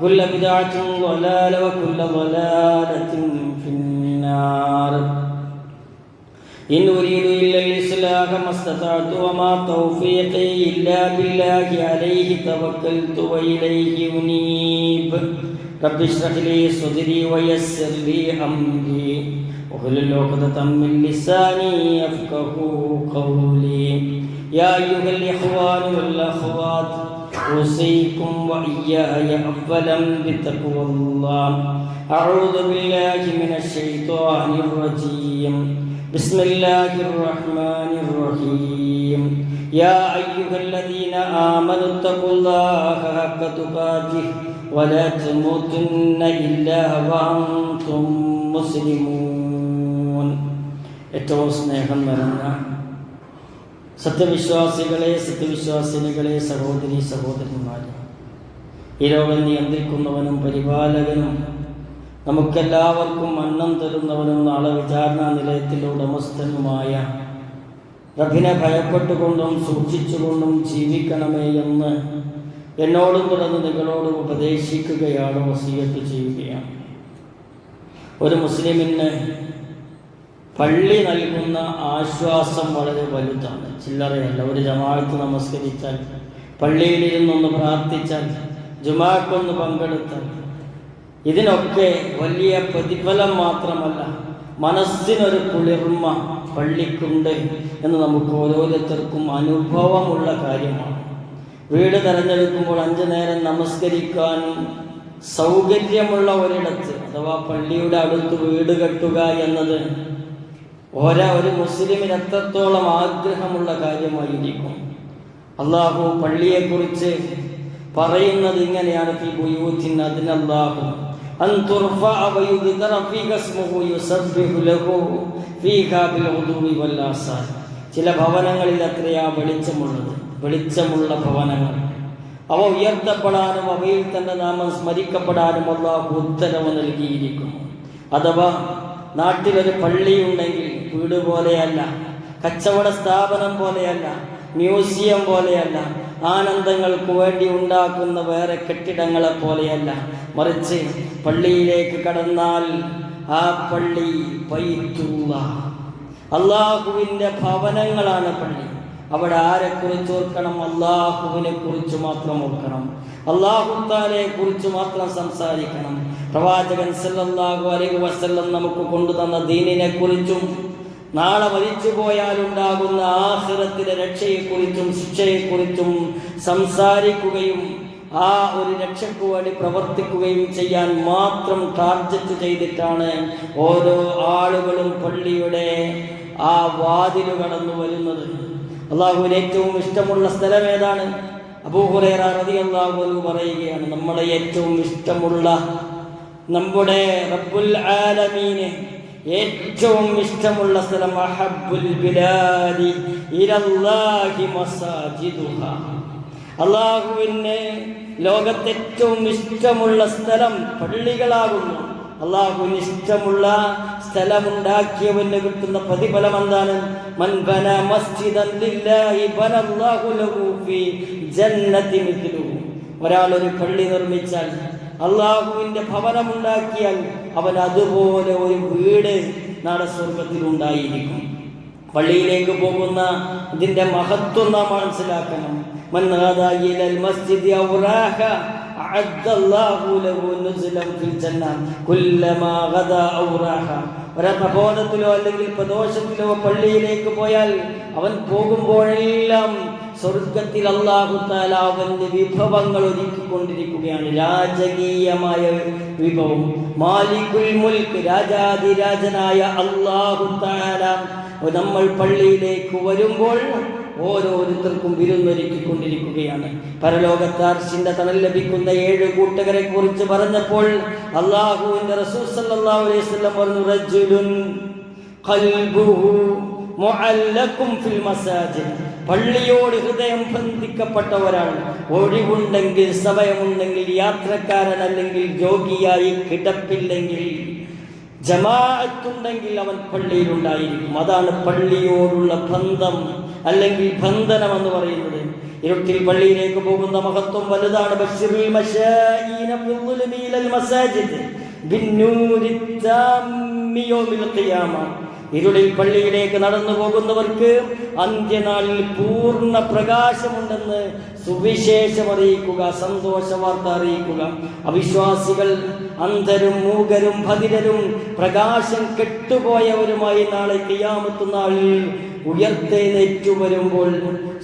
كل بدعة ضلالة وكل ضلالة في النار. إن أريد إلا الإصلاح ما استطعت وما توفيقي إلا بالله عليه توكلت وإليه أنيب. رب اشرح لي صدري ويسر لي أمري. واحلل عقدة من لساني يفقه قولي. يا أيها الإخوان والأخوات أوصيكم وإياي أولا بتقوى الله أعوذ بالله من الشيطان الرجيم بسم الله الرحمن الرحيم يا أيها الذين آمنوا اتقوا الله حق تقاته ولا تموتن إلا وأنتم مسلمون ഏറ്റവും സ്നേഹം നിറഞ്ഞ സത്യവിശ്വാസികളെ സത്യവിശ്വാസിനികളെ സഹോദരി സഹോദരന്മാരെ ഈ രോഗം നിയന്ത്രിക്കുന്നവനും പരിപാലകനും നമുക്കെല്ലാവർക്കും അന്നം തരുന്നവനും നാളെ വിചാരണ നിലയത്തിലെ ഉടമസ്ഥനുമായ റബിനെ ഭയപ്പെട്ടുകൊണ്ടും സൂക്ഷിച്ചുകൊണ്ടും ജീവിക്കണമേ എന്ന് എന്നോടും തുടർന്ന് നിങ്ങളോട് ഉപദേശിക്കുകയാണ് വസീയത്ത് ചെയ്യുകയാണ്. ഒരു മുസ്ലിമിന് പള്ളി നൽകുന്ന ആശ്വാസം വളരെ വലുതാണ്. ചില്ലറയല്ല. ഒരു ജമാഅത്ത് നമസ്കരിച്ചാൽ പള്ളിയിലിരുന്നൊന്ന് പ്രാർത്ഥിച്ചാൽ ജുമാക്കൊന്ന് പങ്കെടുത്താൽ ഇതിനൊക്കെ വലിയ പ്രതിഫലം മാത്രമല്ല മനസ്സിനൊരു കുളിർമ പള്ളിക്കുണ്ട് എന്ന് നമുക്ക് ഓരോരുത്തർക്കും അനുഭവമുള്ള കാര്യമാണ്. വീട് തിരഞ്ഞെടുക്കുമ്പോൾ അഞ്ചു നേരം നമസ്കരിക്കാൻ സൗകര്യമുള്ള ഒരിടത്ത് അഥവാ പള്ളിയുടെ അടുത്ത് വീട് കെട്ടുക എന്നത് ഓരോ ഒരു മുസ്ലിമിന് എത്രത്തോളം ആഗ്രഹമുള്ള കാര്യമായിരിക്കും? അള്ളാഹു പള്ളിയെക്കുറിച്ച് പറയുന്നത് ഇങ്ങനെയാണ് ഫി ബുയൂത്തിൻ അതിനല്ലാഹു ചില ഭവനങ്ങളിൽ അത്രയാ വെളിച്ചമുള്ളത് വെളിച്ചമുള്ള ഭവനങ്ങൾ. അവ ഉയർത്തപ്പെടാനും അവയിൽ തന്നെ നാമം സ്മരിക്കപ്പെടാനും അള്ളാഹു ഉത്തരവ് നൽകിയിരിക്കുന്നു. അഥവാ നാട്ടിലൊരു പള്ളിയുണ്ടെങ്കിൽ വീട് പോലെയല്ല കച്ചവട സ്ഥാപനം പോലെയല്ല. മ്യൂസിയം പോലെയല്ല. ആനന്ദങ്ങൾക്ക് വേണ്ടി ഉണ്ടാക്കുന്ന വേറെ കെട്ടിടങ്ങളെ പോലെയല്ല. മറിച്ച് പള്ളിയിലേക്ക് കടന്നാൽ ആ പള്ളി പൈത്തുള്ള അള്ളാഹുവിന്റെ ഭവനങ്ങളാണ് പള്ളി. അവിടെ ആരെക്കുറിച്ച് ഓർക്കണം? അള്ളാഹുവിനെ കുറിച്ച് മാത്രം ഓർക്കണം. അള്ളാഹുത്താലെ കുറിച്ച് മാത്രം സംസാരിക്കണം. പ്രവാചകൻ സല്ലാഹു അലൈഹി വസല്ലം നമുക്ക് കൊണ്ടുതന്ന ദീനിനെ കുറിച്ചും നാളെ മരിച്ചു പോയാലുണ്ടാകുന്ന ആഹ്റത്തിലെ രക്ഷയെക്കുറിച്ചും ശിക്ഷയെക്കുറിച്ചും സംസാരിക്കുകയും ആ ഒരു രക്ഷയ്ക്ക് വേണ്ടി പ്രവർത്തിക്കുകയും ചെയ്യാൻ മാത്രം ടാർജറ്റ് ചെയ്തിട്ടാണ് ഓരോ ആളുകളും പള്ളിയുടെ ആ വാതിൽ കടന്നു വരുന്നത്. അള്ളാഹുവിന് ഏറ്റവും ഇഷ്ടമുള്ള സ്ഥലം ഏതാണ്? അബൂഹുറേറ റതി അള്ളാഹു പറയുകയാണ് നമ്മളെ ഏറ്റവും ഇഷ്ടമുള്ള നമ്മുടെ റബ്ബുൽ ആലമീന് ഏറ്റവും ഇഷ്ടമുള്ള സ്ഥലം അഹബ്ബുൽ ബിലാദി ഇലല്ലാഹി മസാജിദുഹ. അള്ളാഹുവിന് ലോകത്തെ ഏറ്റവും ഇഷ്ടമുള്ള സ്ഥലം പള്ളികളാകുന്നു. അള്ളാഹുവിന് ഇഷ്ടമുള്ള സ്ഥലമുണ്ടാക്കിയവന് കിട്ടുന്ന പ്രതിഫലം എന്താണ്? മൻ ബന മസ്ജിദൻ ലില്ലാഹി ബനല്ലാഹു ലഹു ഫീ ജന്നതി മിത്ലുഹു. ഒരാൾ ഒരു പള്ളി നിർമ്മിച്ചാൽ അള്ളാഹുവിന്റെ ഭവനമുണ്ടാക്കിയാൽ അവൻ അതുപോലെ ഒരു വീട് നാളെ സ്വർഗത്തിൽ ഉണ്ടായിരിക്കും പള്ളിയിലേക്ക് പോകുന്ന ഇതിന്റെ മഹത്വം നാം മനസ്സിലാക്കണം. പ്രബോധത്തിലോ അല്ലെങ്കിൽ പ്രദോഷത്തിലോ പള്ളിയിലേക്ക് പോയാൽ അവൻ പോകുമ്പോഴെല്ലാം സ്വർഗത്തിൽ അള്ളാഹു അവന്റെ വിഭവങ്ങൾ ഒരുക്കിക്കൊണ്ടിരിക്കുകയാണ്. രാജകീയമായ വിഭവം. മാലിക്കുൽ മുൽക്ക് രാജാതിരാജനായ അള്ളാഹു താല നമ്മൾ പള്ളിയിലേക്ക് വരുമ്പോൾ ഓരോരുത്തർക്കും വിരുന്നൊരുക്കിക്കൊണ്ടിരിക്കുകയാണ്. പരലോകത്താർഷിന്റെ തണൽ ലഭിക്കുന്ന ഏഴ് കൂട്ടുകാരെ കുറിച്ച് പറഞ്ഞപ്പോൾ അള്ളാഹുവിന്റെ റസൂൽ സല്ലല്ലാഹു അലൈഹി വസല്ലം പറഞ്ഞു റജുലുൻ ഖൽബുഹു മുഅല്ലഖും ഫിൽ മസാജിദ്. പള്ളിയോട് ഹൃദയം ബന്ധിക്കപ്പെട്ടവരാണ്. ഒഴിവുണ്ടെങ്കിൽ സമയമുണ്ടെങ്കിൽ യാത്രക്കാരൻ അല്ലെങ്കിൽ രോഗിയായി കിടപ്പില്ലെങ്കിൽ ജമാഅത്തുണ്ടെങ്കിൽ അവൻ പള്ളിയിലുണ്ടായിരിക്കും. അതാണ് പള്ളിയോടുള്ള ബന്ധം അല്ലെങ്കിൽ ബന്ധനം എന്ന് പറയുന്നത്. ഇരുട്ടിൽ പള്ളിയിലേക്ക് പോകുന്ന മഹത്വം വലുതാണ്. ബഷീർ മസാജിദ്. ഇരുളിൽ പള്ളിയിലേക്ക് നടന്നു പോകുന്നവർക്ക് അന്ത്യനാളിൽ പൂർണ പ്രകാശമുണ്ടെന്ന് സുവിശേഷം അറിയിക്കുക സന്തോഷ വാർത്ത അറിയിക്കുക. അവിശ്വാസികൾ അന്ധരും മൂകരും ഭതിരരും പ്രകാശം കെട്ടുപോയവരുമായി നാളെ കിയാമത്ത് നാളിൽ ഉയർത്തെഴുന്നേറ്റു വരുമ്പോൾ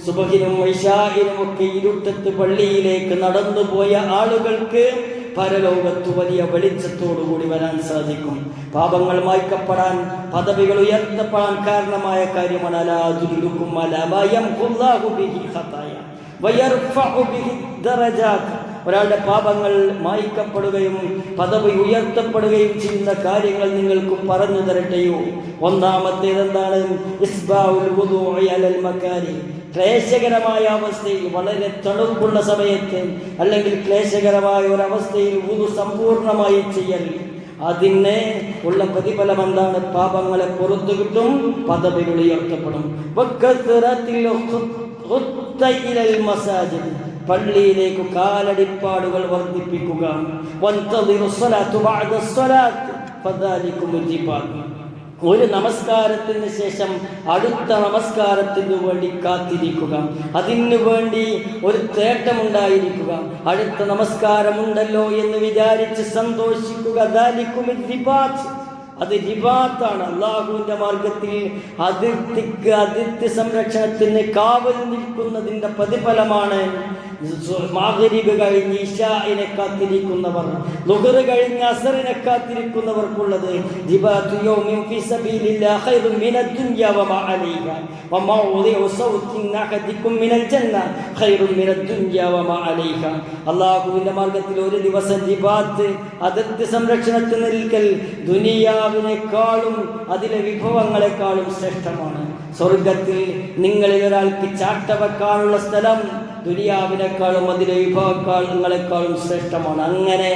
സുബഹിനും വൈശാഖിനും ഒക്കെ ഇരുട്ടത്ത് പള്ളിയിലേക്ക് നടന്നുപോയ ആളുകൾക്ക് പരലോകത്തു വലിയ വെളിച്ചത്തോടുകൂടി വരാൻ സാധിക്കും. പാപങ്ങൾ മായ്ക്കപ്പെടാൻ പദവികൾ ഉയർത്തപ്പെടാൻ കാരണമായ കാര്യമാണ് അലാദുലുക്കും അലഭയം ഒരാളുടെ പാപങ്ങൾ മായ്ക്കപ്പെടുകയും പദവി ഉയർത്തപ്പെടുകയും ചെയ്യുന്ന കാര്യങ്ങൾ നിങ്ങൾക്ക് പറഞ്ഞു തരട്ടെയോ? ഒന്നാമത്തേത് എന്താണ് ക്ലേശകരമായ അവസ്ഥയിൽ വളരെ തണുപ്പുള്ള സമയത്ത് അല്ലെങ്കിൽ ക്ലേശകരമായ ഒരവസ്ഥയിൽ ഊതു സമ്പൂർണമായി ചെയ്യൽ. അതിനെ ഉള്ള പ്രതിഫലം എന്താണ്? പാപങ്ങളെ പുറത്തു കിട്ടും പദവികൾ ഉയർത്തപ്പെടും. മസാജിദ്. പള്ളിയിലേക്ക് കാലടിപ്പാടുകൾ വർദ്ധിപ്പിക്കുക. ഒരു നമസ്കാരത്തിന് ശേഷം അടുത്ത നമസ്കാരത്തിന് വേണ്ടി കാത്തിരിക്കുക. അതിനു വേണ്ടി ഒരു തേട്ടമുണ്ടായിരിക്കുക. അടുത്ത നമസ്കാരമുണ്ടല്ലോ എന്ന് വിചാരിച്ച് സന്തോഷിക്കുക. അത് ജിബാത്താണ് അള്ളാഹുവിന്റെ മാർഗത്തിൽ അതിർത്തിക്ക് അതിർത്തി സംരക്ഷണത്തിന് കാവൽ നിൽക്കുന്നതിന്റെ പ്രതിഫലമാണ് മാഗരിബ് കഴിഞ്ഞ് ഇഷായിനെ കാത്തിരിക്കുന്നവർ ലുഹറ് കഴിഞ്ഞ് അസറിനെ കാത്തിരിക്കുന്നവർക്കുള്ളത് അള്ളാഹുവിന്റെ മാർഗത്തിൽ ഒരു ദിവസം ദിബാത്ത് അതിർത്തി സംരക്ഷണത്തിൽ നിൽക്കൽ ദുനിയാവിനേക്കാളും അതിലെ വിഭവങ്ങളെക്കാളും ശ്രേഷ്ഠമാണ്. സ്വർഗത്തിൽ നിങ്ങളിൽ ഒരാൾക്ക് ചാട്ട വെക്കാനുള്ള സ്ഥലം ദുനിയാവിനേക്കാളും അതിലെ വിഭവങ്ങളെക്കാളും ശ്രേഷ്ഠമാണ് അങ്ങനെ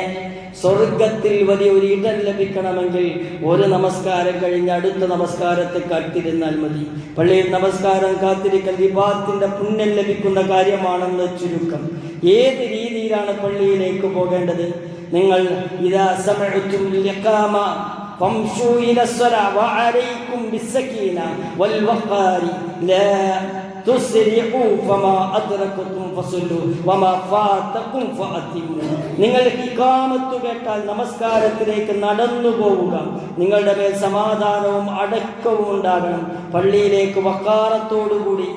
സ്വർഗത്തിൽ വലിയ ഒരു ഇടം ലഭിക്കണമെങ്കിൽ ഒരു നമസ്കാരം കഴിഞ്ഞ് അടുത്ത നമസ്കാരത്തെ കാത്തിരുന്നാൽ മതി പള്ളിയിൽ നമസ്കാരം കാത്തിരിക്കൽ വിഭാഗത്തിന്റെ പുണ്യം ലഭിക്കുന്ന കാര്യമാണെന്ന് ചുരുക്കം ഏത് രീതിയിലാണ് പള്ളിയിലേക്ക് പോകേണ്ടത് നിങ്ങൾ ഇതാ സമയത്തും فامشوا إلى الصلاة وعليكم بالسكينة والوقار لا നിങ്ങൾ ഇക്കാമത്തു കേട്ടാൽ നമസ്കാരത്തിലേക്ക് നടന്നു പോവുക. നിങ്ങളുടെ മേൽ സമാധാനവും അടക്കവും ഉണ്ടാകണം. പള്ളിയിലേക്ക് വക്കാറത്തോടുകൂടി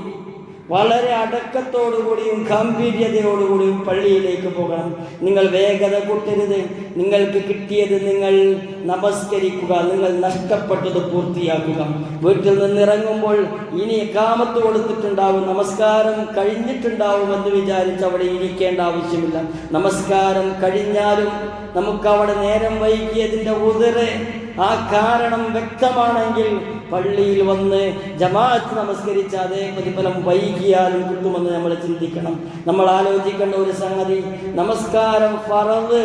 വളരെ അടക്കത്തോടുകൂടിയും ഗാംഭീര്യതയോടുകൂടിയും പള്ളിയിലേക്ക് പോകണം. നിങ്ങൾ വേഗത കൂട്ടരുത്. നിങ്ങൾക്ക് കിട്ടിയത് നിങ്ങൾ നമസ്കരിക്കുക. നിങ്ങൾ നഷ്ടപ്പെട്ടത് പൂർത്തിയാക്കുക. വീട്ടിൽ നിന്ന് ഇറങ്ങുമ്പോൾ ഇനി കാമത്ത് കൊടുത്തിട്ടുണ്ടാവും. നമസ്കാരം കഴിഞ്ഞിട്ടുണ്ടാവുമെന്ന് വിചാരിച്ച് അവിടെ ഇരിക്കേണ്ട ആവശ്യമില്ല. നമസ്കാരം കഴിഞ്ഞാലും നമുക്ക് അവിടെ നേരം വൈകിയതിന്റെ ഉതിര് ആ കാരണം വ്യക്തമാണെങ്കിൽ പള്ളിയിൽ വന്ന് ജമാഅത്ത് നമസ്കരിച്ച അതേ പ്രതിഫലം വൈകിയാലും കിട്ടുമെന്ന് നമ്മൾ ചിന്തിക്കണം. നമ്മൾ ആലോചിക്കേണ്ട ഒരു സംഗതി നമസ്കാരം ഫറവ്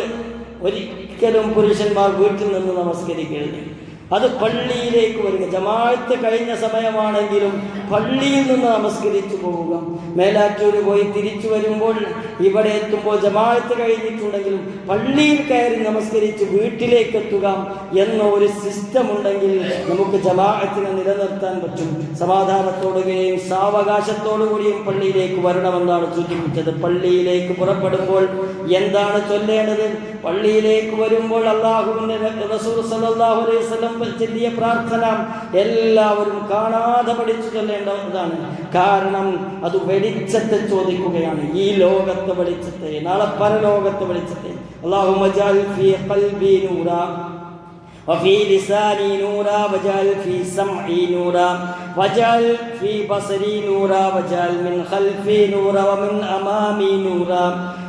ഒരിക്കലും പുരുഷന്മാർ വീട്ടിൽ നിന്ന് നമസ്കരിക്കരുത്. അത് പള്ളിയിലേക്ക് വരിക. ജമാഅത്ത് കഴിഞ്ഞ സമയമാണെങ്കിലും പള്ളിയിൽ നിന്ന് നമസ്കരിച്ചു പോവുക. മേലാറ്റൂർ പോയി തിരിച്ചു വരുമ്പോൾ ഇവിടെ എത്തുമ്പോൾ ജമാഅത്ത് കഴിഞ്ഞിട്ടുണ്ടെങ്കിലും പള്ളിയിൽ കയറി നമസ്കരിച്ച് വീട്ടിലേക്ക് എത്തുക എന്ന ഒരു സിസ്റ്റം ഉണ്ടെങ്കിൽ നമുക്ക് ജമാഅത്തിനെ നിലനിർത്താൻ പറ്റും. സമാധാനത്തോടുകയും സാവകാശത്തോടുകൂടിയും പള്ളിയിലേക്ക് വരണമെന്നാണ് സൂചിപ്പിച്ചത്. പള്ളിയിലേക്ക് പുറപ്പെടുമ്പോൾ എന്താണ് ചൊല്ലേണ്ടത്? പള്ളിയിലേക്ക് വരുമ്പോൾ അള്ളാഹുവിന്റെ അലൈഹി പ്രാർത്ഥന എല്ലാവരും കാണാതെ പഠിച്ചു ചൊല്ലേണ്ടതാണ്. കാരണം അത് വെളിച്ചത്തെ ചോദിക്കുകയാണ്. ഈ ലോകത്തെ വെളിച്ചത്തെ നാളെ പരലോകത്തെ വെളിച്ചത്തെ അള്ളാഹു وفي لساني نورا وجعل في سمعي نورا وجعل في بصري نورا وجعل من خلفي نورا ومن أمامي نورا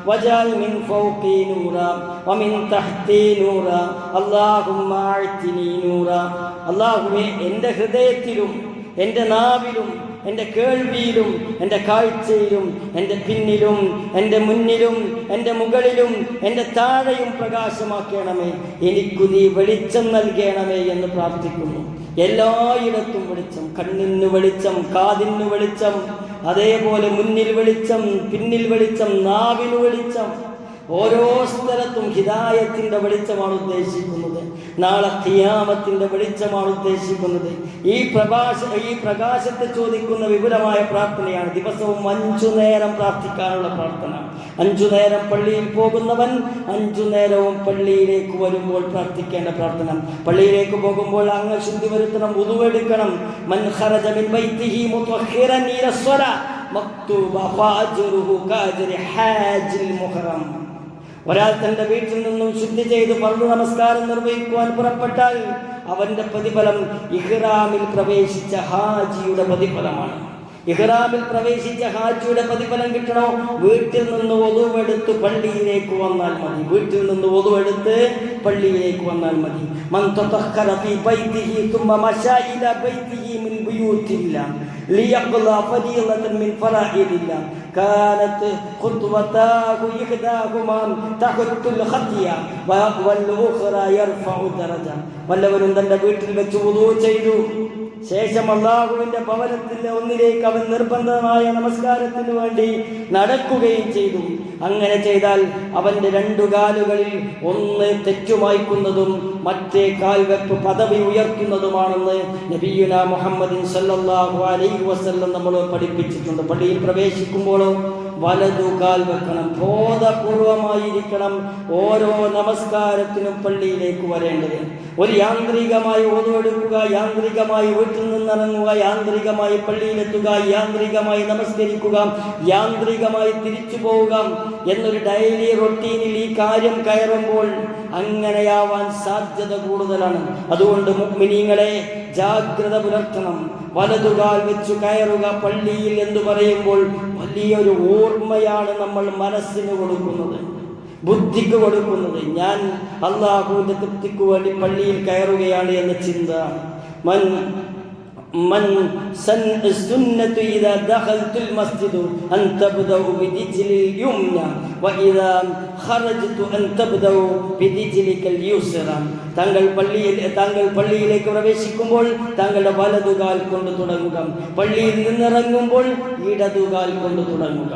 وجعل من فوقي نورا ومن تحتي نورا اللهم أعتني نورا اللهم എൻ്റെ ഹൃദയത്തിലും എൻ്റെ നാവിലും എന്റെ കേൾവിയിലും എന്റെ കാഴ്ചയിലും എന്റെ പിന്നിലും എന്റെ മുന്നിലും എന്റെ മുകളിലും എന്റെ താഴെയും പ്രകാശമാക്കണമേ. എനിക്കു നീ വെളിച്ചം നൽകണമേ എന്ന് പ്രാർത്ഥിക്കുന്നു. എല്ലായിടത്തും വെളിച്ചം കണ്ണിന്നു വെളിച്ചം കാതിന്നു വെളിച്ചം അതേപോലെ മുന്നിൽ വെളിച്ചം പിന്നിൽ വെളിച്ചം നാവിന് വെളിച്ചം. ഓരോ സ്ഥലത്തും ഹിദായത്തിന്റെ വെളിച്ചമാണ് ഉദ്ദേശിക്കുന്നത്. നാളെ ഖിയാമത്തിന്റെ വെളിച്ചമാണ് ഉദ്ദേശിക്കുന്നത്. ഈ പ്രകാശ ഈ പ്രകാശത്തെ ചോദിക്കുന്ന വിപുലമായ പ്രാർത്ഥനയാണ്. ദിവസവും അഞ്ചു നേരം പ്രാർത്ഥിക്കാനുള്ള പ്രാർത്ഥന. അഞ്ചു നേരം പള്ളിയിൽ പോകുന്നവൻ അഞ്ചു നേരവും പള്ളിയിലേക്ക് വരുമ്പോൾ പ്രാർത്ഥിക്കേണ്ട പ്രാർത്ഥന. പള്ളിയിലേക്ക് പോകുമ്പോൾ അങ്ങ് ശുദ്ധി വരുത്തണം ഉതുവെടുക്കണം മക്തൂബ ഫാജുറുഹു കാജരി ഹാജിൽ മുഹറം. ഒരാൾ തന്റെ വീട്ടിൽ നിന്നും ശുദ്ധി ചെയ്ത് പറഞ്ഞു നമസ്കാരം നിർവഹിക്കുവാൻ പുറപ്പെട്ടാൽ അവന്റെ പ്രതിഫലം ഇഹ്റാമിൽ പ്രവേശിച്ച ഹാജിയുടെ പ്രതിഫലമാണ്. ഇഹ്റാമിൽ പ്രവേശിച്ച ഹാജിയുടെ പ്രതിഫലം കിട്ടണോ? വീട്ടിൽ നിന്ന് ഒതുവെടുത്ത് പള്ളിയിലേക്ക് വന്നാൽ മതി. വീട്ടിൽ നിന്ന് ഒതുവെടുത്ത് പള്ളിയിലേക്ക് വന്നാൽ മതി. മൻ തതഖറ ഫീ ബൈതിഹി ثم مشى الى بيته من بيوت الله ليقضى فريضة من فرائض الله كانت خطوتاه إحداهما تحت الخطية والأخرى يرفع درجة വല്ലവരും തന്റെ വീട്ടിൽ വെച്ച് ഉദൂ ചെയ്തു ശേഷം അള്ളാഹുവിന്റെ ഭവനത്തിന്റെ ഒന്നിലേക്ക് അവൻ നിർബന്ധമായ നമസ്കാരത്തിന് വേണ്ടി നടക്കുകയും ചെയ്തു. അങ്ങനെ ചെയ്താൽ അവന്റെ രണ്ടു കാലുകളിൽ ഒന്ന് തെറ്റുമായിക്കുന്നതും മറ്റേ കാൽ വെപ്പ് പദവി ഉയർത്തുന്നതുമാണെന്ന് നബിയുന മുഹമ്മദിൻ സല്ലല്ലാഹു അലൈഹി വസല്ലം നമ്മൾ പഠിപ്പിച്ചിട്ടുണ്ട്. പള്ളിയിൽ പ്രവേശിക്കുമ്പോഴോ വലതു കാൽ വെക്കണം. ബോധപൂർവമായിരിക്കണം ഓരോ നമസ്കാരത്തിനും പള്ളിയിലേക്ക് വരേണ്ടത്. ഒരു യാന്ത്രികമായി ഓതുവെടുക്കുക യാന്ത്രികമായി വീട്ടിൽ നിന്നിറങ്ങുക യാന്ത്രികമായി പള്ളിയിലെത്തുക യാന്ത്രികമായി നമസ്കരിക്കുക യാന്ത്രികമായി തിരിച്ചു പോവുക എന്നൊരു ഡെയിലി റൊട്ടീനിൽ ഈ കാര്യം കയറുമ്പോൾ അങ്ങനെയാവാൻ സാധ്യത കൂടുതലാണ്. അതുകൊണ്ട് മുക്മിനീങ്ങളെ ജാഗ്രത പുലർത്തണം. വലതുകാൽ വെച്ച് കയറുക പള്ളിയിൽ എന്ന് പറയുമ്പോൾ വലിയൊരു ഓർമ്മയാണ് നമ്മൾ മനസ്സിന് കൊടുക്കുന്നത് ബുദ്ധിക്ക് കൊടുക്കുന്നത്. ഞാൻ അള്ളാഹുവിന്റെ തൃപ്തിക്ക് വേണ്ടി പള്ളിയിൽ കയറുകയാണ് എന്ന ചിന്ത. മൻ من سن السنة إذا دخلت المسجد أن تبدأ برجل اليمنى وإذا خرجت أن تبدأ برجلك اليسرى താങ്കൾ പള്ളിയിൽ താങ്കൾ പള്ളിയിലേക്ക് പ്രവേശിക്കുമ്പോൾ താങ്കളുടെ വലതുകാൽ കൊണ്ട് തുടങ്ങുക പള്ളിയിൽ നിന്നിറങ്ങുമ്പോൾ ഇടതുകാൽ കൊണ്ട് തുടങ്ങുക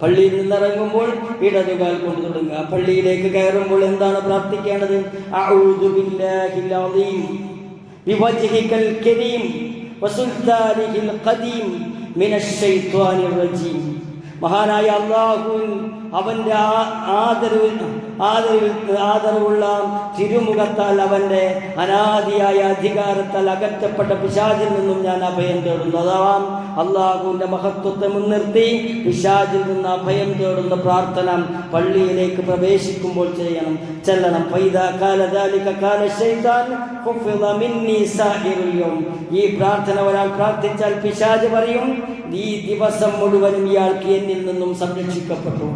പള്ളിയിൽ നിന്നിറങ്ങുമ്പോൾ ഇടതുകാൽ കൊണ്ട് തുടങ്ങുക പള്ളിയിലേക്ക് കയറുമ്പോൾ എന്താണ് പ്രാർത്ഥിക്കേണ്ടത് അഊദു ബില്ലാഹിൽ അളീം ബിവജ്ഹിക്കൽ കരീം വസുൽത്താനിഹിൽ ഖദീം മിനശ്ശൈത്വാനിർ റജീം. മഹാനായ അള്ളാഹുവിൻ അവന്റെ ആ ആദരവിൽ ആദരവ് ആദരവുള്ള തിരുമുഖത്താൽ അവന്റെ അനാദിയായ അധികാരത്താൽ അകറ്റപ്പെട്ട പിശാചിൽ നിന്നും ഞാൻ അഭയം തേടുന്നു അതാവാം അള്ളാഹുവിന്റെ മഹത്വത്തെ മുൻനിർത്തി പിശാചിൽ നിന്ന് അഭയം തേടുന്ന പ്രാർത്ഥന പള്ളിയിലേക്ക് പ്രവേശിക്കുമ്പോൾ ചെയ്യണം. ചെല്ലണം. ഈ പ്രാർത്ഥന ഒരാൾ പ്രാർത്ഥിച്ചാൽ പിശാജ് പറയും ഈ ദിവസം മുഴുവനും ഇയാൾക്ക് എന്നിൽ നിന്നും സംരക്ഷിക്കപ്പെട്ടു.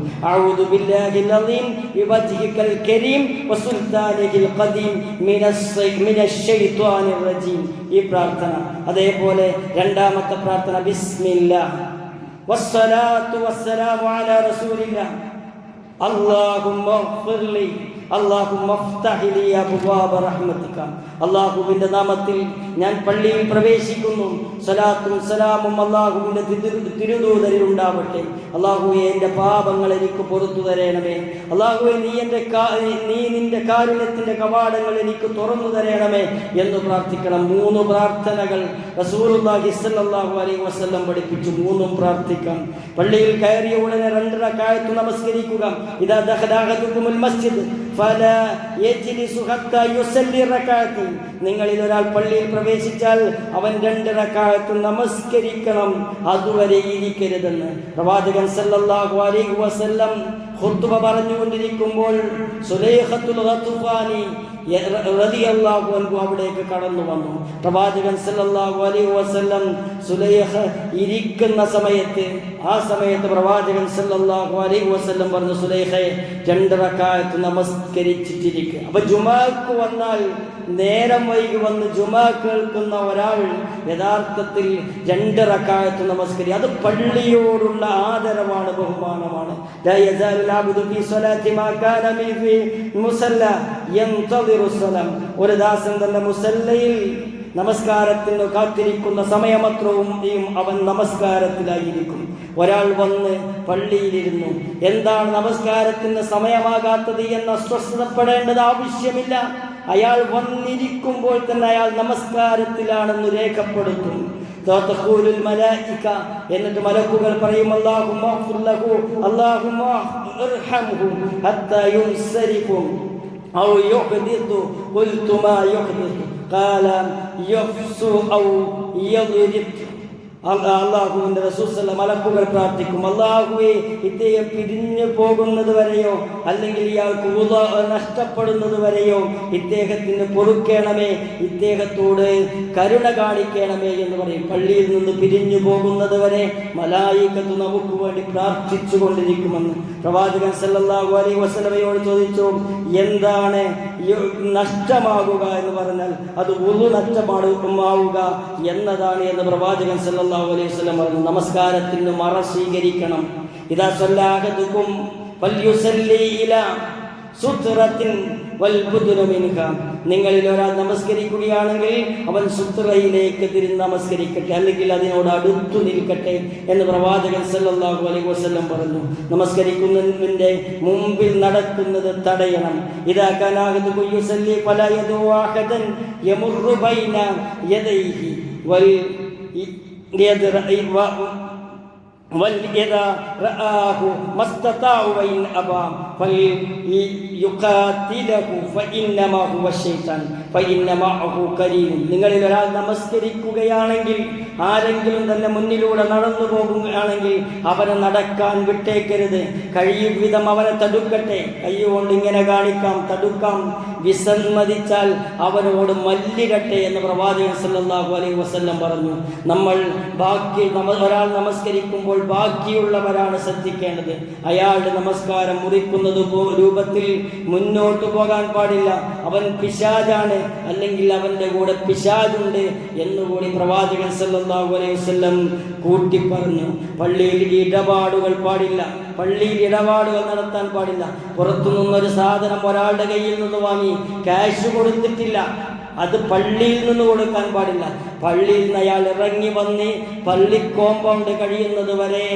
അഊദു ബില്ലാഹിൽ അളീം ബിവജ്ഹിക്കൽ കരീം വസുൽത്താനിഹിൽ ഖദീം മിനസ് മിനശ് ശൈത്വാനിർ റജീം ഈ പ്രാർത്ഥന അതേപോലെ രണ്ടാമത്തെ പ്രാർത്ഥന ബിസ്മില്ലാ വസ്സലാത്തു വസ്സലാമു അലാ റസൂലില്ലാ اللهم اغفر لي അള്ളാഹുവിന്റെ നാമത്തിൽ ഞാൻ പള്ളിയിൽ പ്രവേശിക്കുന്നു. സലാത്തും സലാമും അള്ളാഹുവിന്റെ തിരുദൂതരിൽ ഉണ്ടാവട്ടെ. അള്ളാഹുവെ എന്റെ പാപങ്ങൾ എനിക്ക് പുറത്തു തരണമേ. അള്ളാഹുവെ നീ എന്റെ നീ നിന്റെ കാരുണ്യത്തിന്റെ കവാടങ്ങൾ എനിക്ക് തുറന്നു തരണമേ എന്ന് പ്രാർത്ഥിക്കണം. മൂന്ന് പ്രാർത്ഥനകൾ റസൂലുള്ളാഹി അലൈഹി വസല്ലം പഠിപ്പിച്ചു. മൂന്നും പ്രാർത്ഥിക്കാം. പള്ളിയിൽ കയറിയ ഉടനെ രണ്ടര കാലത്ത് നമസ്കരിക്കുക. ഇതാ ദഹദാഹതുക്കുമുൽ മസ്ജിദ്. നിങ്ങളിൽ ഒരാൾ പള്ളിയിൽ പ്രവേശിച്ചാൽ അവൻ രണ്ട് റക്കാലത്ത് നമസ്കരിക്കണം. അതുവരെ ഇരിക്കരുതെന്ന് പ്രവാചകൻ സല്ലല്ലാഹു അലൈഹി വസല്ലം ഖുത്ബ പറഞ്ഞുകൊണ്ടിരിക്കുമ്പോൾ സുലൈഖത്തുൽ റളിയല്ലാഹു അൻഹു അവിടേക്ക് കടന്നു വന്നു. പ്രവാചകൻ സല്ലല്ലാഹു അലൈഹി വസല്ലം സുലൈഖ ഇരിക്കുന്ന സമയത്ത് ആ സമയത്ത് പ്രവാചകൻ സല്ലല്ലാഹു അലൈഹി വസല്ലം പറഞ്ഞു സുലൈഖയെ രണ്ട് റക്അത്ത് നമസ്കരിച്ചിട്ടിരിക്കുക അപ്പൊ ജുമാക്ക് വന്നാൽ നേരം വൈകി വന്ന് ജുമാ കേൾക്കുന്ന ഒരാൾ യഥാർത്ഥത്തിൽ രണ്ട് റക്കായത്ത് നമസ്കരി അത് പള്ളിയോടുള്ള ആദരവാണ് ബഹുമാനമാണ്. വസ്സലാം ഒരു ദാസൻ തന്റെ മുസല്ലയിൽ നമസ്കാരത്തിന് കാത്തിരിക്കുന്ന സമയമത്രവും അവൻ നമസ്കാരത്തിലായിരിക്കും. ഒരാൾ വന്ന് പള്ളിയിലിരുന്നു. എന്താണ് നമസ്കാരത്തിന് സമയമാകാത്തത് എന്ന് അസ്വസ്ഥതപ്പെടേണ്ടത് ആവശ്യമില്ല. അയാൾ വന്നിരിക്കുമ്പോൾ തന്നെ അയാൾ നമസ്കാരത്തിലാണെന്ന് രേഖപ്പെടുത്തും. എന്നിട്ട് മലക്കുകൾ പറയും أو يحدث قلت ما يحدث؟ قال يفسو أو يضرب. അള്ളാഹുവിന്റെ റസൂസല്ല മലക്കുകൾ പ്രാർത്ഥിക്കും. അള്ളാഹുവെ ഇദ്ദേഹം പിരിഞ്ഞു പോകുന്നത് വരെയോ അല്ലെങ്കിൽ ഇയാൾക്ക് നഷ്ടപ്പെടുന്നത് വരെയോ ഇദ്ദേഹത്തിന് പൊറുക്കണമേ ഇദ്ദേഹത്തോട് കരുണ കാണിക്കണമേ എന്ന് പറയും. പള്ളിയിൽ നിന്ന് പിരിഞ്ഞു പോകുന്നത് വരെ മലായിക്കത്ത് നമുക്ക് വേണ്ടി പ്രാർത്ഥിച്ചു കൊണ്ടിരിക്കുമെന്ന് പ്രവാചകൻ സല്ലാഹു അലൈ വസലമയോട് ചോദിച്ചു എന്താണ് നഷ്ടമാകുക എന്ന് പറഞ്ഞാൽ അത് ഉളു നഷ്ടമാകുക എന്നതാണ് എന്ന് പ്രവാചകൻ സല്ലല്ലാഹു അലൈഹി വസല്ലം പറഞ്ഞു നമസ്കാരത്തിന് മറ സ്വീകരിക്കണം. ഇതാ സല്ലാഹതുക്കും നിങ്ങളിൽ ഒരാൾ നമസ്കരിക്കുകയാണെങ്കിൽ അവൻ സുത്രയിലേക്ക് തിരിഞ്ഞ് നമസ്കരിക്കട്ടെ അല്ലെങ്കിൽ അതിനോട് അടുത്തു നിൽക്കട്ടെ എന്ന് പ്രവാചകൻ സല്ലാഹു അലൈഹി വസല്ലം പറഞ്ഞു. നമസ്കരിക്കുന്നതിന്റെ മുമ്പിൽ നടക്കുന്നത് തടയണം. ഇതാ ليد رأي و رآه ما استطاع وإن أبى فليقاتله فإنما هو الشيطان. നിങ്ങളിൽ ഒരാൾ നമസ്കരിക്കുകയാണെങ്കിൽ ആരെങ്കിലും തന്നെ മുന്നിലൂടെ നടന്നു പോകുകയാണെങ്കിൽ അവനെ നടക്കാൻ വിട്ടേക്കരുത്. കഴിയും വിധം അവനെ തടുക്കട്ടെ. കൈകൊണ്ട് ഇങ്ങനെ കാണിക്കാം തടുക്കാം. വിസമ്മതിച്ചാൽ അവനോട് മല്ലിടട്ടെ എന്ന് പ്രവാചകൻ സല്ലല്ലാഹു അലൈഹി വസ്ല്ലം പറഞ്ഞു. നമ്മൾ ബാക്കി നമ ഒരാൾ നമസ്കരിക്കുമ്പോൾ ബാക്കിയുള്ളവരാണ് ശ്രദ്ധിക്കേണ്ടത്. അയാളുടെ നമസ്കാരം മുറിക്കുന്നത് രൂപത്തിൽ മുന്നോട്ട് പോകാൻ പാടില്ല. അവൻ പിശാജാണ്. അല്ലെങ്കിൽ അവന്റെ കൂടെ പിശാജുണ്ട് എന്നുകൂടി പ്രവാചകൻ സല്ലല്ലാഹു അലൈഹി വസല്ലം കൂട്ടി പറഞ്ഞു പള്ളിയിൽ ഇടപാടുകൾ പാടില്ല. പള്ളിയിൽ ഇടപാടുകൾ നടത്താൻ പാടില്ല. പുറത്തു നിന്നൊരു സാധനം ഒരാളുടെ കയ്യിൽ നിന്ന് വാങ്ങി ക്യാഷ് കൊടുത്തിട്ടില്ല. അത് പള്ളിയിൽ നിന്ന് കൊടുക്കാൻ പാടില്ല. പള്ളിയിൽ നിന്ന് അയാൾ ഇറങ്ങി വന്ന് പള്ളി കോമ്പൗണ്ട് കഴിയുന്നത് വരെ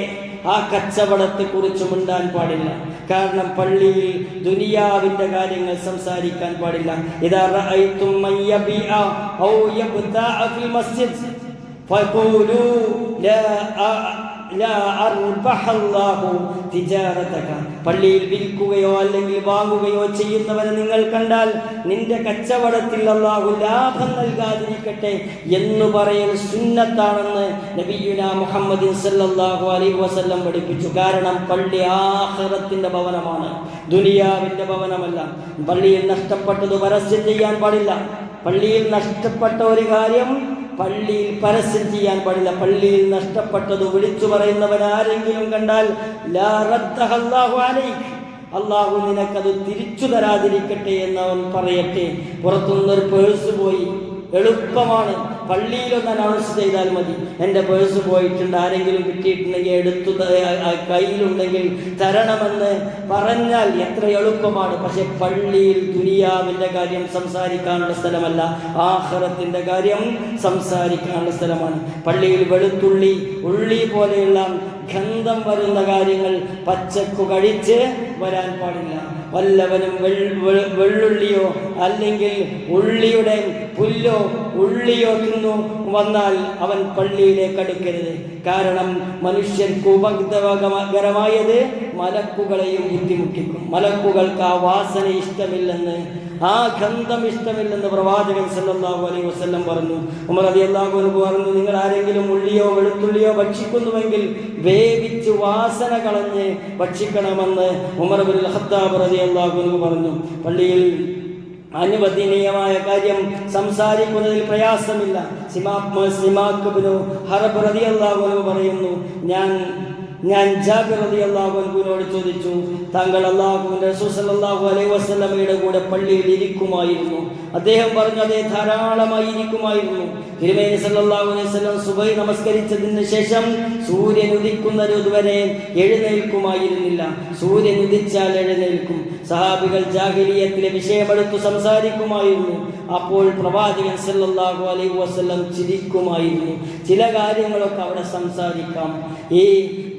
ആ കച്ചവടത്തെ കുറിച്ച് മിണ്ടാൻ പാടില്ല. കാരണം പള്ളിയിൽ ദുനിയാവിന്റെ കാര്യങ്ങൾ സംസാരിക്കാൻ പാടില്ല. ഇതാ ഔ പള്ളിയിൽ വിൽക്കുകയോ അല്ലെങ്കിൽ വാങ്ങുകയോ ചെയ്യുന്നവരെ നിങ്ങൾ കണ്ടാൽ നിന്റെ കച്ചവടത്തിൽ അള്ളാഹു ലാഭം നൽകാതിരിക്കട്ടെ എന്ന് പറയൽ സുന്നത്താണെന്ന് നബിയുന മുഹമ്മദ് സല്ലല്ലാഹു അലൈഹി വസല്ലം പഠിപ്പിച്ചു. കാരണം പള്ളി ആഖിറത്തിന്റെ ഭവനമാണ്. ദുനിയാവിന്റെ ഭവനമല്ല. പള്ളിയിൽ നഷ്ടപ്പെട്ടത് പരസ്യം ചെയ്യാൻ പാടില്ല. പള്ളിയിൽ നഷ്ടപ്പെട്ട ഒരു കാര്യം പള്ളിയിൽ പരസ്യം ചെയ്യാൻ പാടില്ല. പള്ളിയിൽ നഷ്ടപ്പെട്ടത് വിളിച്ചു പറയുന്നവൻ ആരെങ്കിലും കണ്ടാൽ അള്ളാഹു നിനക്കത് തിരിച്ചു തരാതിരിക്കട്ടെ എന്ന് അവൻ പറയട്ടെ. പുറത്തുനിന്നൊരു പേഴ്സ് പോയി. എളുപ്പമാണ്. പള്ളിയിലൊന്ന് അനൗൺസ് ചെയ്താൽ മതി. എന്റെ പേഴ്സ് പോയിട്ടുണ്ട് ആരെങ്കിലും കിട്ടിയിട്ടുണ്ടെങ്കിൽ എടുത്തു കയ്യിലുണ്ടെങ്കിൽ തരണമെന്ന് പറഞ്ഞാൽ എത്ര എളുപ്പമാണ്. പക്ഷെ പള്ളിയിൽ ദുനിയാവിന്റെ കാര്യം സംസാരിക്കാനുള്ള സ്ഥലമല്ല ആഹ്റത്തിന്റെ കാര്യം സംസാരിക്കാനുള്ള സ്ഥലമാണ്. പള്ളിയിൽ വെളുത്തുള്ളി ഉള്ളി പോലെയുള്ള ഗന്ധം വരുന്ന കാര്യങ്ങൾ പച്ചക്കു കഴിച്ച് വരാൻ പാടില്ല. വല്ലവനും വെള്ളുള്ളിയോ അല്ലെങ്കിൽ ഉള്ളിയുടെ പുല്ലോ ഉള്ളിയോ തിന്നു വന്നാൽ അവൻ പള്ളിയിലേക്ക് അടുക്കരുത്. കാരണം മനുഷ്യൻ ഉപകരമായത് മലക്കുകളെയും ബുദ്ധിമുട്ടിക്കും. മലക്കുകൾക്ക് ആ വാസന ഇഷ്ടമില്ലെന്ന് ആ ഗന്ധം ഇഷ്ടമില്ലെന്ന് പ്രവാചകൻ സല്ലാഹു അലൈഹി വസല്ലം പറഞ്ഞു. ഉമർ അലി അൻഹു പറഞ്ഞു നിങ്ങൾ ആരെങ്കിലും ഉള്ളിയോ വെളുത്തുള്ളിയോ ഭക്ഷിക്കുന്നുവെങ്കിൽ വേവിച്ച് വാസന കളഞ്ഞ് ഭക്ഷിക്കണമെന്ന് ഉമർ ബിൻ ഹത്താബ് അലി അള്ളാഹു പറഞ്ഞു. പള്ളിയിൽ അനുവദനീയമായ കാര്യം സംസാരിക്കുന്നതിൽ പ്രയാസമില്ല സിമാ സിമാക്കബിനു ഹറബ് റളിയല്ലാഹു പറയുന്നു ഞാൻ ഞാൻ ജാബിർ റളിയല്ലാഹു അൻഹുവിനോട് ചോദിച്ചു താങ്കൾ റസൂൽ സല്ലല്ലാഹു അലൈഹി വസല്ലമയുടെ കൂടെ പള്ളിയിൽ ഇരിക്കുമായിരുന്നു. അദ്ദേഹം പറഞ്ഞു അതേ ധാരാളമായി ഇരിക്കുമായിരുന്നു തിരുമേനി സല്ലല്ലാഹു അലൈഹി വസല്ലം സുബൈ നമസ്കരിച്ചതിന് ശേഷം സൂര്യൻ ഉദിക്കുന്നതുവരെ എഴുന്നേൽക്കുമായിരുന്നില്ല. സൂര്യൻ ഉദിച്ചാൽ എഴുന്നേൽക്കും. സഹാബികൾ ജാഹിലിയത്തിലെ വിഷയമെടുത്തു സംസാരിക്കുമായിരുന്നു. അപ്പോൾ പ്രവാചകൻ സല്ലല്ലാഹു അലൈഹി വസല്ലം ചിരിക്കുമായിരുന്നു. ചില കാര്യങ്ങളൊക്കെ അവിടെ സംസാരിക്കാം. ഈ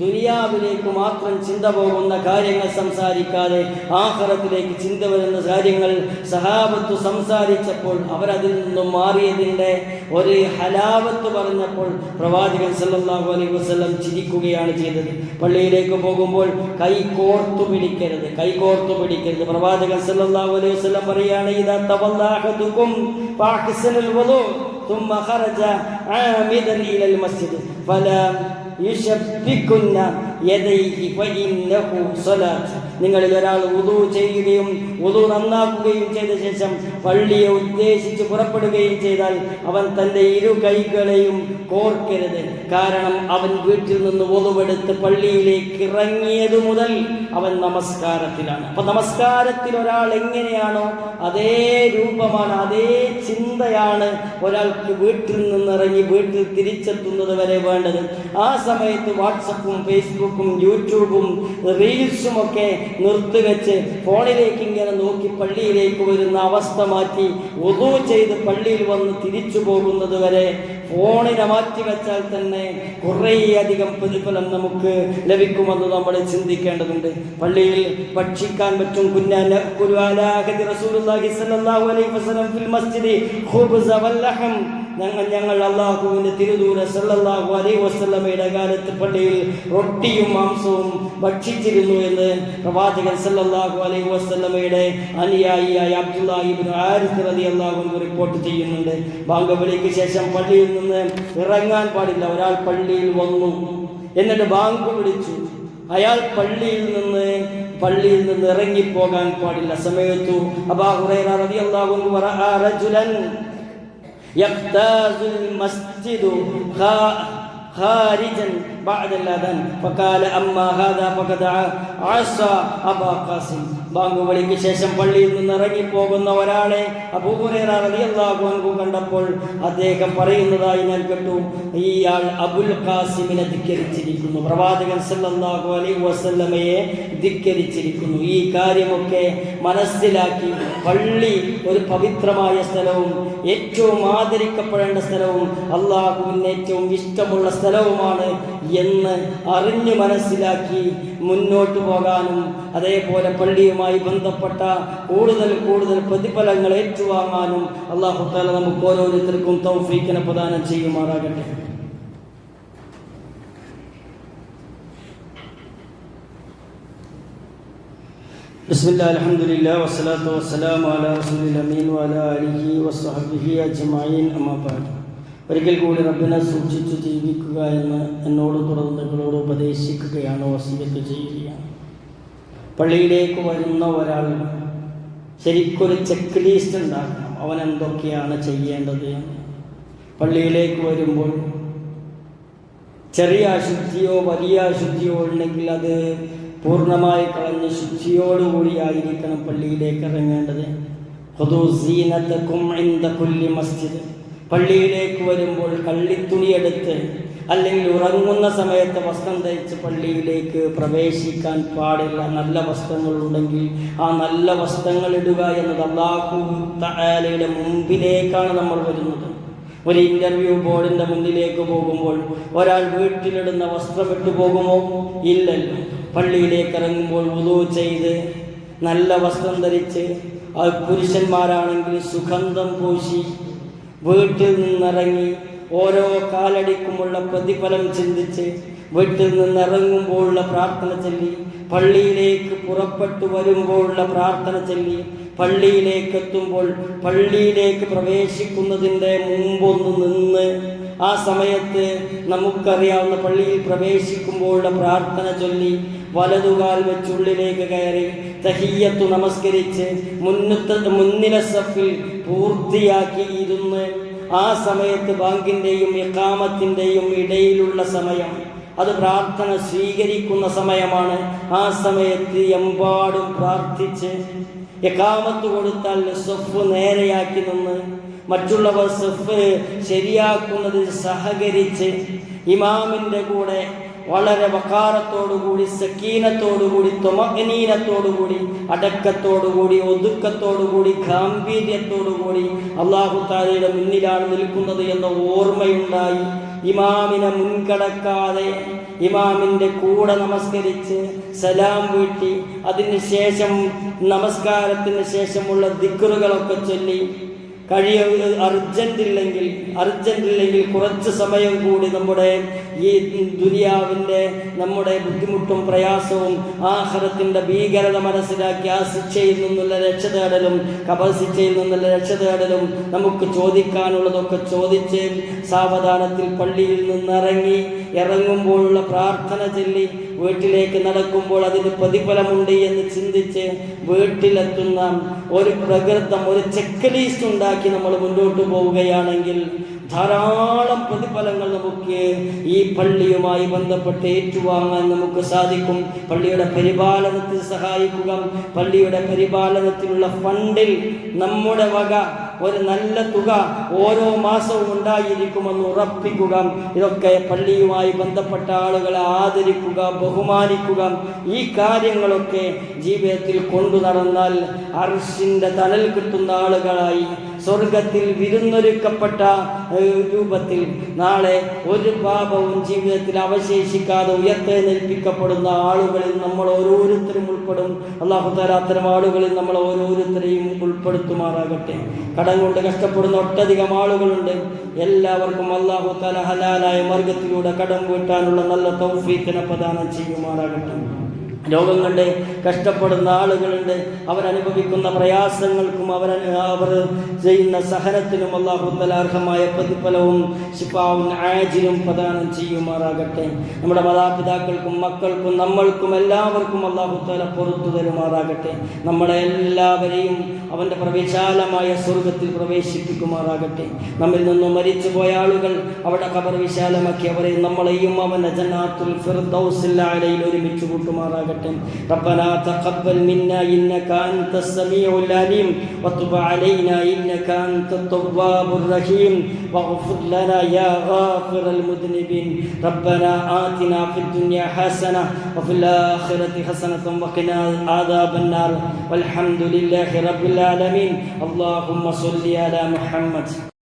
ദുനിയാവിലേക്ക് മാത്രം ചിന്ത പോകുന്ന കാര്യങ്ങൾ സംസാരിക്കാതെ ആഹ്റത്തിലേക്ക് ചിന്ത വരുന്ന കാര്യങ്ങൾ സഹാബത്ത് സംസാരിച്ചപ്പോൾ അവരതിൽ നിന്നും മാറിയതിന്റെ ഒരു ഹലാവത്ത് പറഞ്ഞപ്പോൾ പ്രവാചകൻ സല്ലല്ലാഹു അലൈഹി വസല്ലം ചിരിക്കുകയാണ് ചെയ്തത്. പള്ളിയിലേക്ക് പോകുമ്പോൾ കൈ കോർത്തു പിടിക്കരുത് കൈ കോർത്തു പിടിക്കരുത്. പ്രവാചകൻ സല്ലല്ലാഹു അലൈഹി വസല്ലം പറയുകയാണ് ഇതാ وضوءكم فأحسن الوضوء ثم خرج عامدا الى المسجد فلا يشبكن നിങ്ങളിൽ ഒരാൾ ഉദു ചെയ്യുകയും ഉദു നന്നാക്കുകയും ചെയ്ത ശേഷം പള്ളിയെ ഉദ്ദേശിച്ച് പുറപ്പെടുകയും ചെയ്താൽ അവൻ തന്റെ ഇരു കൈകളെയും കോർക്കരുത്. കാരണം അവൻ വീട്ടിൽ നിന്ന് ഒതുവെടുത്ത് പള്ളിയിലേക്ക് ഇറങ്ങിയത് മുതൽ അവൻ നമസ്കാരത്തിലാണ്. അപ്പൊ നമസ്കാരത്തിൽ ഒരാൾ എങ്ങനെയാണോ അതേ രൂപമാണ് അതേ ചിന്തയാണ് ഒരാൾക്ക് വീട്ടിൽ നിന്ന് ഇറങ്ങി വീട്ടിൽ തിരിച്ചെത്തുന്നത് വരെ വേണ്ടത്. ആ സമയത്ത് വാട്സപ്പും ഫേസ്ബുക്കും യൂട്യൂബും റീൽസും ഒക്കെ നിർത്തിവെച്ച് ഫോണിലേക്ക് ഇങ്ങനെ നോക്കി പള്ളിയിലേക്ക് വരുന്ന അവസ്ഥ മാറ്റി ഒതു ചെയ്ത് പള്ളിയിൽ വന്ന് തിരിച്ചു പോകുന്നത് വരെ ഫോണിനെ മാറ്റി വെച്ചാൽ തന്നെ കുറേയധികം പ്രതിഫലം നമുക്ക് ലഭിക്കുമെന്ന് നമ്മൾ ചിന്തിക്കേണ്ടതുണ്ട്. പള്ളിയിൽ ഭക്ഷിക്കാൻ പറ്റും കുഞ്ഞാല സ്വല്ലല്ലാഹു അലൈഹി വസല്ലം ഫിൽ മസ്ജിദി ഖുബ്സ വല്ലഹം ഞങ്ങൾ ഞങ്ങൾ അള്ളാഹുവിന്റെ തിരുദൂര സല്ലാഹു അലൈ വസ്ലമയുടെ കാലത്ത് പള്ളിയിൽ റൊട്ടിയും മാംസവും ഭക്ഷിച്ചിരുന്നു എന്ന് പ്രവാചകൻ സല്ലാഹു അലൈ വസ്ലമയുടെ അനുയായിയായ അബ്ദുല്ലാഹി ഇബ്നു ഹാരിസ് അള്ളാഹു റിപ്പോർട്ട് ചെയ്യുന്നുണ്ട്. ബാങ്കവിളിക്ക് ശേഷം പള്ളിയിൽ നിന്ന് ഇറങ്ങാൻ പാടില്ല. ഒരാൾ പള്ളിയിൽ വന്നു. എന്നിട്ട് ബാങ്ക് വിളിച്ചു. അയാൾ പള്ളിയിൽ നിന്ന് പള്ളിയിൽ നിന്ന് ഇറങ്ങിപ്പോകാൻ പാടില്ല. സമയത്തു അബാഹുറൈ റളിയല്ലാഹു അൻഹു വറഅ يقتاز المسجد خا- خارجا بعد الأذان فقال أما هذا فقد عصى أبا قاسم ബാങ്ക് വിളിക്ക് ശേഷം പള്ളിയിൽ നിന്ന് ഇറങ്ങിപ്പോകുന്ന ഒരാളെ അബൂഹുറൈറ റളിയല്ലാഹു അൻഹു കണ്ടപ്പോൾ അദ്ദേഹം പറയുന്നതായി ഞാൻ കേട്ടു ഇയാൾ അബുൽ ഖാസിമിനെ ധിക്കരിച്ചിരിക്കുന്നു പ്രവാചകൻ സല്ലല്ലാഹു അലൈഹി വസല്ലമയെ ധിക്കരിച്ചിരിക്കുന്നു ഈ കാര്യമൊക്കെ മനസ്സിലാക്കി പള്ളി ഒരു പവിത്രമായ സ്ഥലവും ഏറ്റവും ആദരിക്കപ്പെടേണ്ട സ്ഥലവും അള്ളാഹുവിന് ഏറ്റവും ഇഷ്ടമുള്ള സ്ഥലവുമാണ് എന്ന് അറിഞ്ഞു മനസ്സിലാക്കി മുന്നോട്ട് പോകാനും അതേപോലെ പള്ളിയുമായി ബന്ധപ്പെട്ട കൂടുതൽ കൂടുതൽ പ്രതിഫലങ്ങൾ ഏറ്റുവാങ്ങാനും അള്ളാഹു താല നമുക്ക് ഓരോരുത്തർക്കും തൗഫീക്കിനെ പ്രദാനം ചെയ്യുമാറാകട്ടെ بسم الله الحمد لله والصلاة والسلام على رسول الأمين وعلى آله وصحبه أجمعين أما بعد ഒരിക്കൽ കൂടി റബ്ബിനെ സൂക്ഷിച്ച് ജീവിക്കുക എന്ന് എന്നോട് തുറന്നുകളോട് ഉപദേശിക്കുകയാണ് വസീയത്ത് ചെയ്യുകയാണ്. പള്ളിയിലേക്ക് വരുന്ന ഒരാൾ ശരിക്കൊരു ചെക്ക് ലിസ്റ്റ് ഉണ്ടാക്കണം. അവൻ എന്തൊക്കെയാണ് ചെയ്യേണ്ടത് പള്ളിയിലേക്ക് വരുമ്പോൾ ചെറിയ അശുദ്ധിയോ വലിയ അശുദ്ധിയോ ഉണ്ടെങ്കിൽ അത് പൂർണമായി കളഞ്ഞ് ശുദ്ധിയോടുകൂടി ആയിരിക്കണം പള്ളിയിലേക്ക് ഇറങ്ങേണ്ടത്. ഹുദു സീനത്തക്കും ഇന്ദ കുല്ലി മസ്ജിദ്. പള്ളിയിലേക്ക് വരുമ്പോൾ കള്ളിത്തുണിയെടുത്ത് അല്ലെങ്കിൽ ഉറങ്ങുന്ന സമയത്ത് വസ്ത്രം ധരിച്ച് പള്ളിയിലേക്ക് പ്രവേശിക്കാൻ പാടില്ല. നല്ല വസ്ത്രങ്ങളുണ്ടെങ്കിൽ ആ നല്ല വസ്ത്രങ്ങൾ ഇടുക എന്നത് അള്ളാഹു താലയുടെ മുമ്പിലേക്കാണ് നമ്മൾ വരുന്നത്. ഒരു ഇന്റർവ്യൂ ബോർഡിന്റെ മുന്നിലേക്ക് പോകുമ്പോൾ ഒരാൾ വീട്ടിലിടുന്ന വസ്ത്രം ഇട്ടു പോകുമോ? ഇല്ലല്ലോ. പള്ളിയിലേക്ക് ഇറങ്ങുമ്പോൾ ഉതു ചെയ്ത് നല്ല വസ്ത്രം ധരിച്ച് പുരുഷന്മാരാണെങ്കിൽ സുഗന്ധം പൂശി വീട്ടിൽ നിന്നിറങ്ങി ഓരോ കാലടിക്കുമുള്ള പ്രതിഫലം ചിന്തിച്ച് വീട്ടിൽ നിന്നിറങ്ങുമ്പോഴുള്ള പ്രാർത്ഥന ചൊല്ലി പള്ളിയിലേക്ക് പുറപ്പെട്ടു വരുമ്പോഴുള്ള പ്രാർത്ഥന ചൊല്ലി പള്ളിയിലേക്ക് എത്തുമ്പോൾ പള്ളിയിലേക്ക് പ്രവേശിക്കുന്നതിന്റെ മുമ്പൊന്ന് നിന്ന് ആ സമയത്ത് നമുക്കറിയാവുന്ന പള്ളിയിൽ പ്രവേശിക്കുമ്പോഴുള്ള പ്രാർത്ഥന ചൊല്ലി വലതുകാൽ വെച്ചുള്ളിലേക്ക് കയറി തഹിയത്തു നമസ്കരിച്ച് മുന്നത്തെ മുന്നില സഫിൽ പൂർത്തിയാക്കി ഇരുന്ന് ആ സമയത്ത് ബാങ്കിന്റെയും ഇക്കാമത്തിന്റെയും ഇടയിലുള്ള സമയം അത് പ്രാർത്ഥന സ്വീകരിക്കുന്ന സമയമാണ്. ആ സമയത്ത് എമ്പാടും പ്രാർത്ഥിച്ച് എക്കാമത്ത് കൊടുത്താൽ സ്വഫ് നേരെയാക്കി നിന്ന് മറ്റുള്ളവർ സ്വഫ് ശരിയാക്കുന്നതിൽ സഹകരിച്ച് ഇമാമിന്റെ കൂടെ വളരെ വക്കാരത്തോടുകൂടി സക്കീനത്തോടുകൂടി തൊമനീനത്തോടുകൂടി അടക്കത്തോടുകൂടി ഒതുക്കത്തോടുകൂടി ഗാംഭീര്യത്തോടുകൂടി അള്ളാഹു താലയുടെ മുന്നിലാണ് നിൽക്കുന്നത് എന്ന ഓർമ്മയുണ്ടായി. ഇമാമിനെ മുൻകടക്കാതെ ഇമാമിന്റെ കൂടെ നമസ്കരിച്ച് സലാം വീട്ടി. അതിന് ശേഷം നമസ്കാരത്തിന് ശേഷമുള്ള ദിക്കറുകളൊക്കെ ചൊല്ലി. കഴിയ അർജന്റ് ഇല്ലെങ്കിൽ അർജന്റ് ഇല്ലെങ്കിൽ കുറച്ച് സമയം കൂടി നമ്മുടെ ഈ ദുനിയാവിന്റെ നമ്മുടെ ബുദ്ധിമുട്ടും പ്രയാസവും ആഹാരത്തിന്റെ ഭീകരത മനസ്സിലാക്കി ആ ശിക്ഷയിൽ നിന്നുള്ള രക്ഷ തേടലും ശിക്ഷയിൽ നിന്നുള്ള രക്ഷ തേടലും നമുക്ക് ചോദിക്കാനുള്ളതൊക്കെ ചോദിച്ച് സാവധാനത്തിൽ പള്ളിയിൽ നിന്നിറങ്ങി ഇറങ്ങുമ്പോഴുള്ള പ്രാർത്ഥന ചൊല്ലി വീട്ടിലേക്ക് നടക്കുമ്പോൾ അതിന് പ്രതിഫലമുണ്ട് എന്ന് ചിന്തിച്ച് വീട്ടിലെത്തുന്ന ഒരു പ്രകൃതം ഒരു ചെക്ക് ലിസ്റ്റ് ഉണ്ടാക്കി നമ്മൾ മുന്നോട്ട് പോവുകയാണെങ്കിൽ ധാരാളം പ്രതിഫലങ്ങൾ നമുക്ക് ഈ പള്ളിയുമായി ബന്ധപ്പെട്ട് ഏറ്റുവാങ്ങാൻ നമുക്ക് സാധിക്കും. പള്ളിയുടെ പരിപാലനത്തിൽ സഹായിക്കുക. പള്ളിയുടെ പരിപാലനത്തിലുള്ള ഫണ്ടിൽ നമ്മുടെ വക ഒരു നല്ല തുക ഓരോ മാസവും ഉണ്ടായിരിക്കുമെന്ന് ഉറപ്പിക്കുക. ഇതൊക്കെ പള്ളിയുമായി ബന്ധപ്പെട്ട ആളുകളെ ആദരിക്കുക ബഹുമാനിക്കുക. ഈ കാര്യങ്ങളൊക്കെ ജീവിതത്തിൽ കൊണ്ടു നടന്നാൽ അർഷിന്റെ തണൽ കിട്ടുന്ന ആളുകളായി സ്വർഗത്തിൽ വിരുന്നൊരുക്കപ്പെട്ട രൂപത്തിൽ നാളെ ഒരു പാപവും ജീവിതത്തിൽ അവശേഷിക്കാതെ ഉയർത്തെഴുന്നേൽപ്പിക്കപ്പെടുന്ന ആളുകളിൽ നമ്മൾ ഓരോരുത്തരും ഉൾപ്പെടും. അള്ളാഹുദാര അത്തരം ആളുകളിൽ നമ്മൾ ഓരോരുത്തരെയും ഉൾപ്പെടുത്തുമാറാകട്ടെ. കടം കൊണ്ട് കഷ്ടപ്പെടുന്ന ഒട്ടധികം ആളുകളുണ്ട്. എല്ലാവർക്കും അള്ളാഹു താല ഹലാലായ മാർഗത്തിലൂടെ കടം വീട്ടാനുള്ള നല്ല തൗഫീക്കിനെ പ്രദാനം ചെയ്യുമാറാകട്ടെ. രോഗം കണ്ട് കഷ്ടപ്പെടുന്ന ആളുകളുണ്ട്. അവരനുഭവിക്കുന്ന പ്രയാസങ്ങൾക്കും അവർ അവർ ചെയ്യുന്ന സഹനത്തിനും അള്ളാഹുത്തല അർഹമായ പ്രതിഫലവും ശിപ്പാവും ആജിലും പ്രദാനം ചെയ്യുമാറാകട്ടെ. നമ്മുടെ മാതാപിതാക്കൾക്കും മക്കൾക്കും നമ്മൾക്കും എല്ലാവർക്കും അള്ളാഹുത്തല പുറത്തു തരുമാറാകട്ടെ. നമ്മളെ എല്ലാവരെയും അവന്റെ പ്രവിശാലമായ സ്വർഗത്തിൽ പ്രവേശിപ്പിക്കുമാറാകട്ടെ. നമ്മിൽ നിന്നും മരിച്ചുപോയ ആളുകൾ അവിടെ കബർ വിശാലമാക്കി അവരെ നമ്മളെയും അവന്റെ ജന്നാത്തുൽ ഫിർദൗസിൽ ആലയിൽ ഒരുമിച്ച് കൂട്ടുമാറാകട്ടെ. ربنا تقبل منا إنك أنت السميع العليم وتب علينا إنك أنت التواب الرحيم. واغفر لنا يا غافر المذنبين. ربنا آتنا في الدنيا حسنة وفي الآخرة حسنة وقنا عذاب النار. والحمد لله رب العالمين. اللهم صل على محمد.